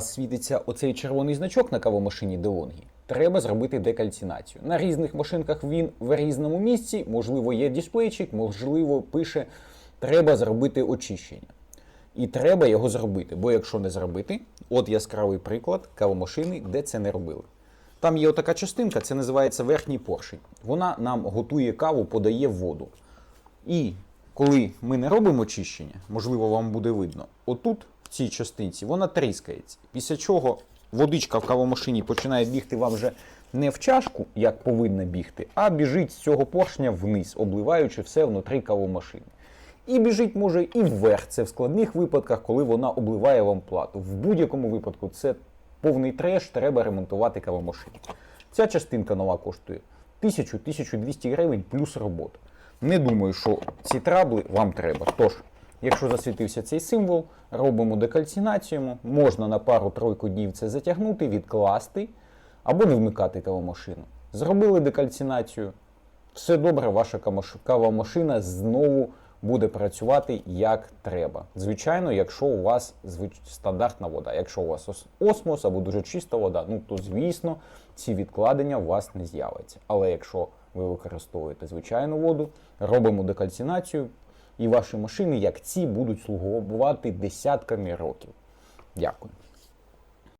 вас світиться оцей червоний значок на кавомашині DeLonghi, треба зробити декальцинацію. На різних машинках він в різному місці, можливо, є дисплейчик, можливо, пише треба зробити очищення. І треба його зробити, бо якщо не зробити, от яскравий приклад кавомашини, де це не робили. Там є отака частинка, це називається верхній поршень. Вона нам готує каву, подає воду. І коли ми не робимо очищення, можливо, вам буде видно, отут, в цій частинці, вона тріскається. Після чого водичка в кавомашині починає бігти вам вже не в чашку, як повинна бігти, а біжить з цього поршня вниз, обливаючи все внутрі кавомашини. І біжить може і вверх. Це в складних випадках, коли вона обливає вам плату. В будь-якому випадку це повний треш, треба ремонтувати кавомашину. Ця частинка нова коштує 1000-1200 гривень плюс робота. Не думаю, що ці трабли вам треба. Тож, якщо засвітився цей символ, робимо декальцинацію, можна на пару-тройку днів це затягнути, відкласти або не вмикати кавомашину. Зробили декальцинацію, все добре, ваша кавомашина знову буде працювати як треба. Звичайно, якщо у вас стандартна вода. Якщо у вас осмос або дуже чиста вода, ну то звісно ці відкладення у вас не з'явиться. Але якщо ви використовуєте звичайну воду, робимо декальцинацію, і ваші машини, як ці, будуть слугувати десятками років. Дякую.